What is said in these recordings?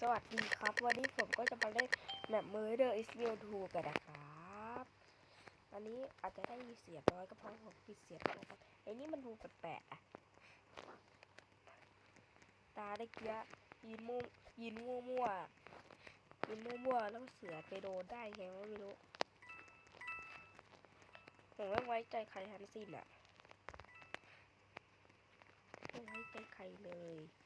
สวัสดีครับ วันนี้ผมก็จะมาเล่นแมป Murder is Real 2กันนะครับอันนี้อาจจะได้เสียงน้อยก็เพราะผมปิดเสียงนะครับไอ้นี่มันดูแปลกๆอะตาได้เกี้ยยืนมั่วยืนมั่วๆยืนมั่วๆแล้วเสือไปโดนได้ไงไม่รู้ผมไม่ไว้ใจใครทั้งสิ้นอะไม่ไว้ใจใครเลย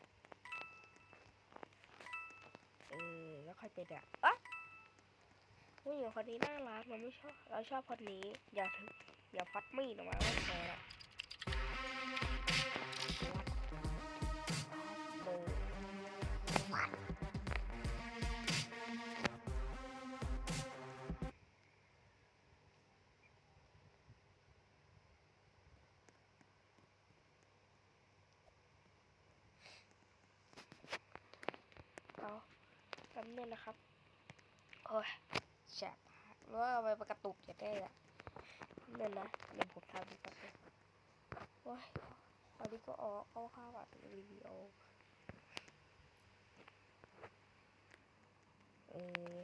เออ แล้วใครเป็นอะอ๊ะผู้หญิงคนนี้น่ารักเราไม่ชอบ เราชอบคนนี้ อย่าถึงอย่าพัดมีดออกมาไม่พอละเบ จำเนี่ยนะครับ โอ้ยแฉบว่าเอาไปกระตุกจะได้ละเนี่ยนะเดี๋ยวผมทำดีกว่าโอ้ยตอนนี้ก็ออกเอาข้าวอัดวิดีโอเออ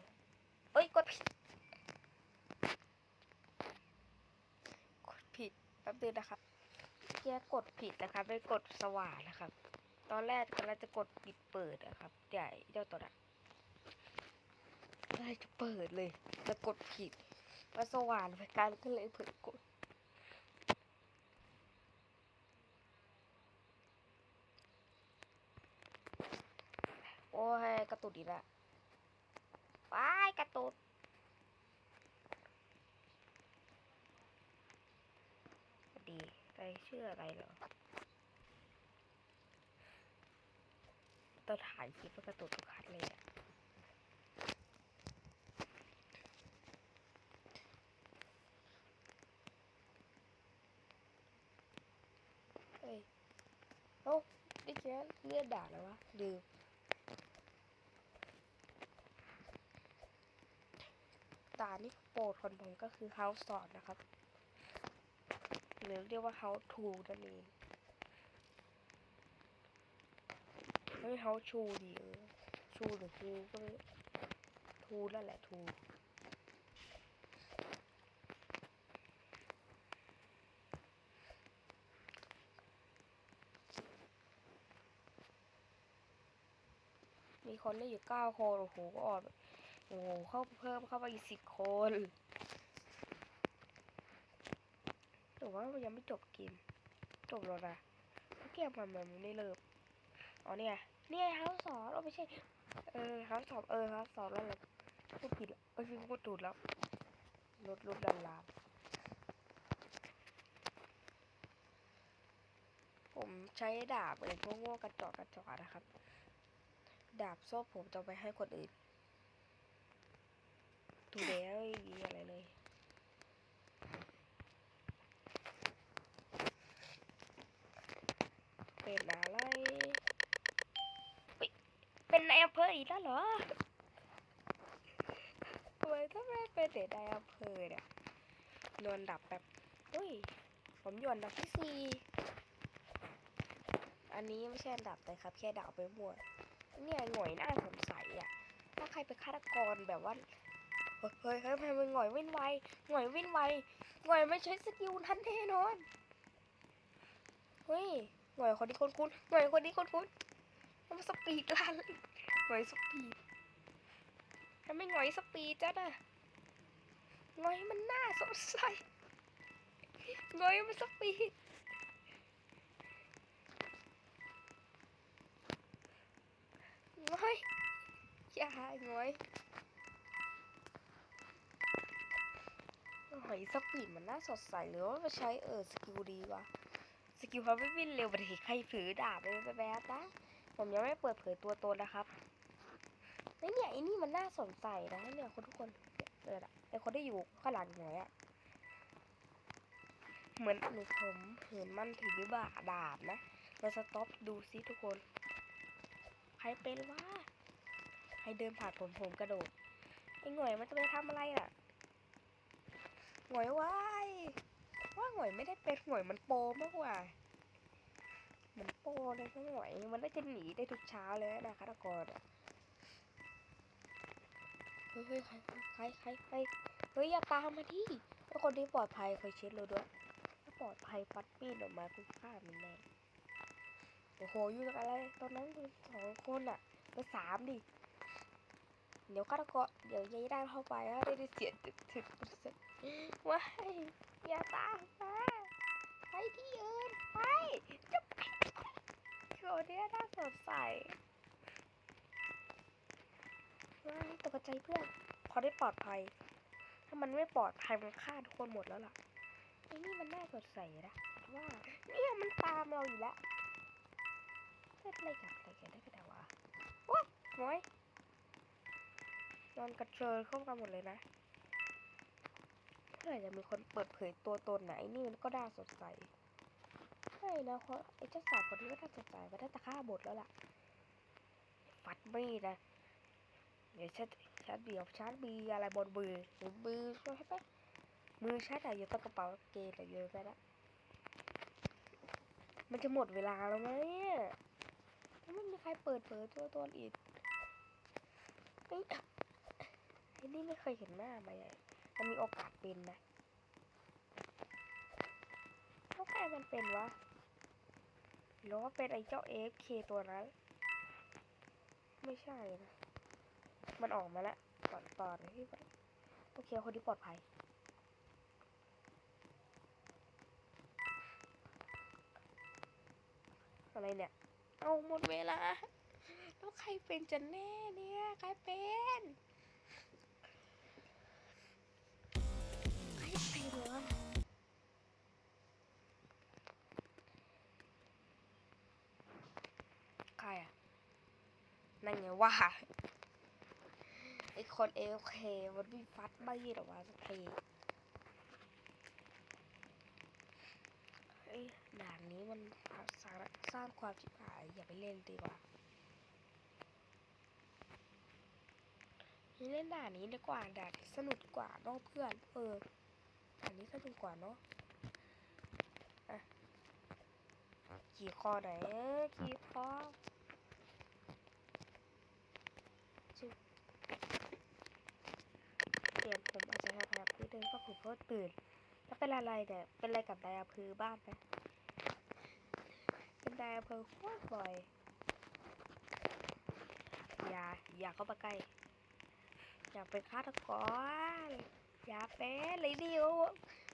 เอ้ยกดผิดกดผิดแป๊บนึงนะครับแกกดผิดนะครับไปกดสว่างนะครับ ตอนแรกกำลังจะกดปิดเปิดนะครับใหญ่เจ้าตัวนั้น อะไรจะเปิดเลยแล้วกดผิดว่าสว่างไปการก็เลยเผลอกดโอ้ยกระตุดอีกละว้ายกระตุดดีไปชื่ออะไรเหรอต้องถ่ายคลิปกระตุดทุกคันเลยอะ เอ้าได้แค่เลือดด่าแล้ววะลืมตานี่โปรดของผมก็คือ House สอนนะครับ หรือเรียกว่า House 2นั่นเองไม่ House ชูดีเออชูหรือทูก็ไม่ทูนั่นแหละทู มีคนได้อยู่เก้าคนโอ้โหก็ออกโอ้โหเข้าเพิ่มเข้าไปอีกสิบคนแต่ว่ามันยังไม่จบเกมจบแล้วนะเพราะเกมมันมันไม่เริ่มอ๋อเนี่ยเนี่ยเขาสอนเราไม่ใช่เออเขาสอบเออเขาสอนแล้วแหละพูดผิดละเออพี่พูดถูกแล้วลดลดลานลานผมใช้ดาบเองโง่ๆกระจอกกระจอกนะครับ ดาบโซ่ผมจะไปให้คนอื่นดูแล้วไม่มีอะไรเลย เป็นอะไร เป็นนายอำเภออีกแล้วเหรอทำไมถ้าแม่เป็นเด็กนายอำเภอเนี่ยนอนดับแบบอุ้ย ผมอยู่อันดับที่สี่อันนี้ไม่ใช่ดับเลยครับ แค่ดาวไปมั่ว เนี่ยหน่วยน่าสงสัยอะถ้าใครเป็นฆาตกรแบบว่าเฮ้ยเฮ้ยเฮ้ยทำไมมันหงอยวิ่นไวหงอยวิ่นไวหงอยไม่ใช้สกิลนั้นแน่นอนเฮ้ยหงอยคนนี้คนคุ้นๆหงอยคนนี้คนคุ้นมันสปีดลันหงอยสปีดทำไมหงอยสปีดจ้ะน่ะหงอยมันน่าสงสัยหงอยมันสปีด งอยอย่าหงอยหอยสปีดมันน่าสดใสหรือว่ามันใช้เออสกิลดีวะสกิลเขาไม่วิ่งเร็วไปถึงใครถือดาบเลยแป๊บๆนะผมยังไม่เปิดเผยตัวตนนะครับไอ้เนี่ยไอ้นี่มันน่าสนใจนะเนี่ยคนทุกคนเออไอคนที่อยู่ข้างหลังหน่อยอะเหมือนหนูผมเห็นมันถือบาดาบนะเราสต็อปดูซิทุกคน รเป็นวะใครเดินผ่านผมผมกระโดดไอ้หน่วยมันจะไปทำอะไรอะหงอยว้ายว่าหงอยไม่ได้เป็นหงอยมันโปมากกว่าเหมือนโปเลยก็หงอยมันน่าจะหนีได้ทุกเช้าเลยนะฆาตกรอะฮ้ยเฮ้ยใครใครใครใครเฮ้ยอย่าตามมาดิแล้วคนที่ปลอดภัยเคยเช็ดเลยด้วยถ้าปลอดภัยฟัดปีนออกมาคุณฆ่ามันแน่ โอ้โหอยู่กับอะไร ตอนนั้นสองคนอะไปสามดิ เดี๋ยวฆาตกรเดี๋ยวยายได้เข้าไปแล้วได้เสียงตึกตึกตึกว้ายอย่าตามมาไปที่อื่นไปจะไปโชว์เนี้ยน่าสดใสว้ายตกใจเพื่อนพอได้ปลอดภัย ถ้ามันไม่ปลอดภัยมันฆ่าทุกคนหมดแล้วล่ะไอ้นี่มันน่าสดใสนะว่าเนี่ยมันตามเราอยู่แล้ว เล่นอะไรกับอะไรกันได้กันแต่วะว้ายน้อยนอนกระเจิงเข้ามาหมดเลยนะเมื่อไหร่จะมีคนเปิดเผยตัวตนไอ้นี่มันก็น่าสดใสใช่นะเพราะไอ้เจ้าสาวคนนี้ก็น่าสดใสมันน่าจะฆ่าบทแล้วล่ะฟัดมีดนะเดี๋ยวฉันฉันเดี๋ยวฉันมีอะไรบนมือหรือมือช่วยให้ไหมมือฉันอะอยู่ใต้งกระเป๋าเกงแต่เยอะไปละมันจะหมดเวลาแล้วไหมเนี่ย ไม่มีใครเปิดเผยตัวตนอีกเอ้ยไอ้นี่ไม่เคยเห็นหน้ามาเลยมันมีโอกาสเป็นนะแล้วใครมันเป็นวะหรือว่าเป็นไอ้เจ้า AFK ตัวนั้น ไม่ใช่นะ มันออกมาแล้วตอนตอนที่แบบโอเคคนที่ปลอดภัยอะไรเนี่ย เอาหมดเวลา แล้วใครเป็นจะแน่เนี่ย ใครเป็น ใครเป็นวะใครอะ นั่นไงว่าไอคนเอลเคมันมีฟัดไม่หรอวะสักทีเอ้ยด่านนี้มันสางส ร้างความชิบหาย อย่าไปเล่นดีกว่าเล่นด่านนี้ดีกว่าด่านสนุกกว่าเนอะเพื่อน เออด่านนี้สนุกกว่าเนาะอะขี่คอไหนขี่คอเสียงผมอาจจะแหบๆนิดนึงเพราะผมเพิ่งตื่น แล้วเป็นอะไรเนี่ยเป็นอะไรกับนายอำเภอบ้านไหม เป็นนาอำเภอโคตรบ่อย อย่า อย่าเข้ามาใกล้ อย่าเป็นฆาตกรอย่าเป็นเลยดิว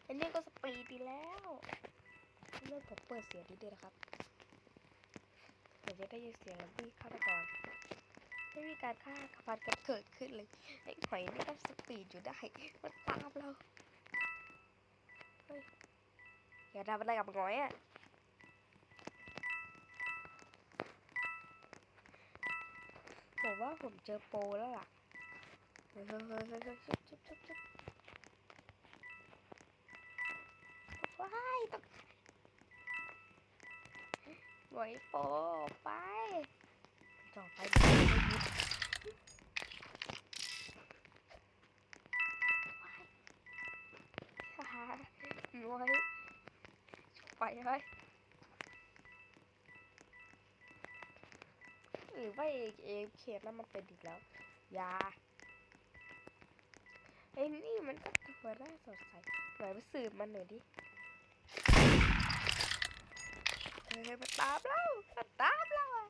อันนี้ก็สปีดดีแล้วเรื่องผมเปิดเสียงนิดเดียวนะครับเดี๋ยวจะได้ยินเสียงที่ฆาตกรไม่มีการฆ่าฟันกันเกิดขึ้นเลยไอ้หอยนี่ก็สปีดอยู่ได้มันตามเราเฮ้ยอย่าทำอะไรกับหอยอะ บอกว่าผมเจอโปรแล้วล่ะเฮ้ยเฮ้ยเฮ้ยเฮ้ยเฮ้ยชุบชุบชุบชุบว้ายตกหงอยโปรไปจ่อไปวไม่ยึดฮ่าฮ่าหน่วยไปเลย หรือว่าเอเอเคสนั้นมันเป็นอีกแล้วยาไอ้นี่มันก็ตัวน่าสดใสหน่อยไปสืบมันหน่อยดิเฮ้ยมันตามเรามันตามเราอะ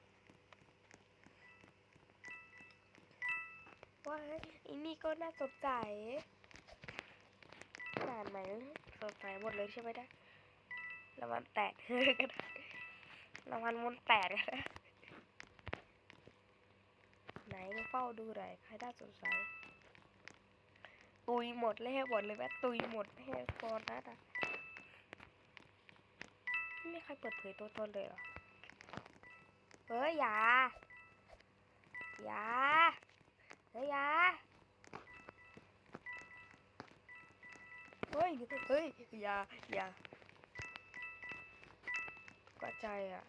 ว่าไอ้นี่ก็น่าสนใจด่านไหนสดใสหมดเลยใช่ไหมนะระวังแตกก็ได้ระวังมันแตกก็ได้ไหน มาเฝ้าดูหน่อยใครได้สดใสตุยหมดเลยหมดเลยแม่ตุยหมดแม่ฟอนนัดอะไม่มีใครเปิดเผยตัวตนเลยเหรอเฮ้ยอย่าอย่าเฮ้ยอย่าเฮ้ยเฮ้ยอย่าอย่ากระจายอะ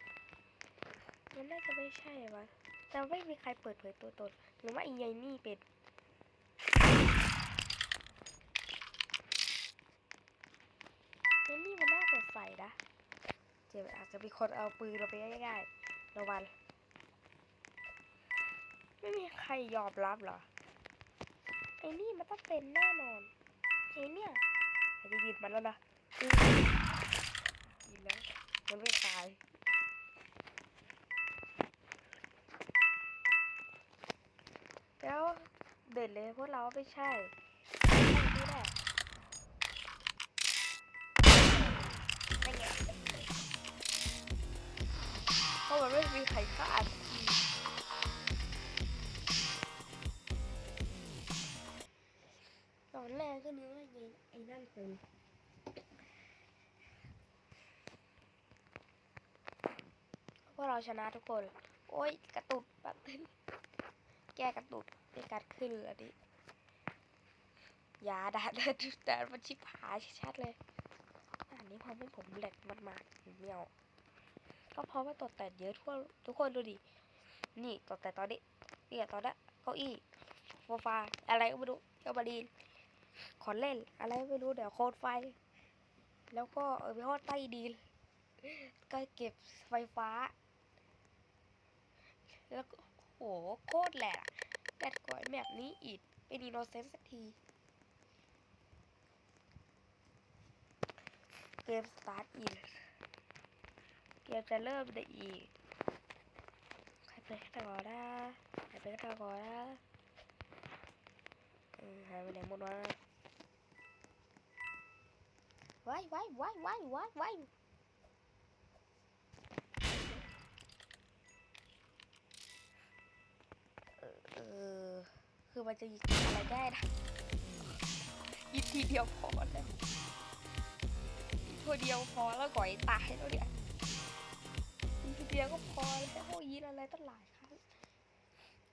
มันน่าจะไม่ใช่วะ แต่ไม่มีใครเปิดเผยตัวตนหรือว่าอีไยนี่เป็นไอ้นี่มันน่าสดใสนะ เจมอาจจะมีคนเอาปืนเราไปง่ายๆระวังไม่มีใครยอมรับหรอ ไอ้นี่มันต้องเป็นแน่นอนไอ้เนี่ยอาจจะยืนมันแล้วนะยืนแล้วมันไม่ตาย เด่นเลยพวกเราไม่ใช่ไม่ได้ไม่ไงเพราะมันไม่มีใครฆ่าสักทีตอนแรกก็นึกว่ายิงไอ้นั่นเป็นพวกเราชนะทุกคน โอ้ย กระตุกแป๊บนึง แก้กระตุกในการขึ้นเรือดิยาด่าดินแต่มันชิบหายชัดเลย อันนี้พอไม่ผมแหลกมากๆเมียวก็เพราะว่าตดแต่เยอะทั่วทุกคนดูดิ นี่ตดแต่ตอนนี้เนี่ยตอนนี้เก้าอี้โซฟาอะไรก็ไม่รู้เจ้าบาดีนขอนเล่น อะไรไม่รู้เดี๋ยวโคตรไฟ แล้วก็เออไปทอดใต้ดินก็เก็บไฟฟ้า แล้วก็ โหโคตรแหลกแหลกกว่าแบบนี้อีก เป็นอินโนเซนต์สักที เกมสตาร์ทอีกเกมจะเริ่มได้อีก ใครเป็นฆาตกรนะใครเป็นฆาตกรนะเออหายไปไหนหมดวะว้ายว้ายว้ายว้ายว้าย คือมันจะยิงอะไรได้นะยิงทีเดียวพอแล้วยิงตัวเดียวพอแล้วก่อยตายแล้วเนี่ยยิงทีเดียวก็พอแล้วโอ้ยยิงอะไรตั้งหลายครั้ง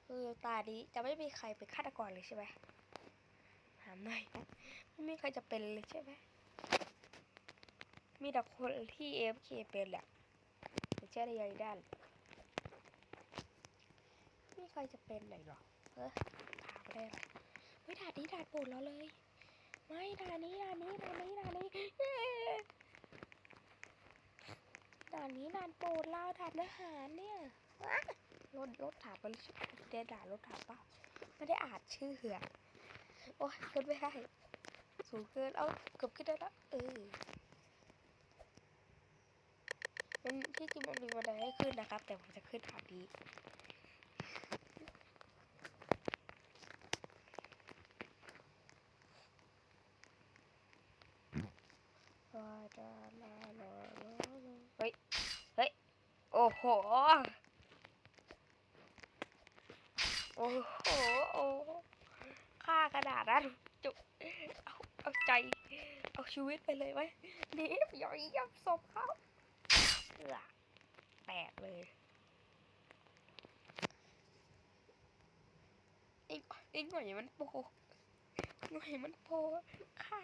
เออตานี้จะไม่มีใครเป็นฆาตกรเลยใช่ไหมถามหน่อยไม่มีใครจะเป็นเลยใช่ไหมมีแต่คนที่เอฟเคเป็นแหละไม่ใช่ได้ยังด้านไม่มีใครจะเป็นไหนหรอเออ ถามไม่ได้หรอไม่ด่านนี้ด่านโปรดเราเลย ไม่ด่านนี้ด่านนี้ด่านนี้ด่านนี้เย้ด่านนี้ด่านโปรดเราด่านอาหารเนี่ยว้ารถรถถามมันเดด่านรถถามเปล่าไม่ได้อ่านชื่อเหือโอ้ยขึ้นไม่ได้สูงเกินเอาเกือบขึ้นได้แล้วเออมันที่จริงมันมีบันไดให้ขึ้นนะครับ แต่ผมจะขึ้นทางนี้ เฮ้ย เฮ้ย โอ้โห โอ้โห โอ้ค่ากระดาษนั้นจุเอาเอาใจ เอาชีวิตไปเลยไหมนี่ย่อยยับศพเขาเอือแตกเลยอ้ไอ้หน่อยมันโปหน่อยมันโปค่ะ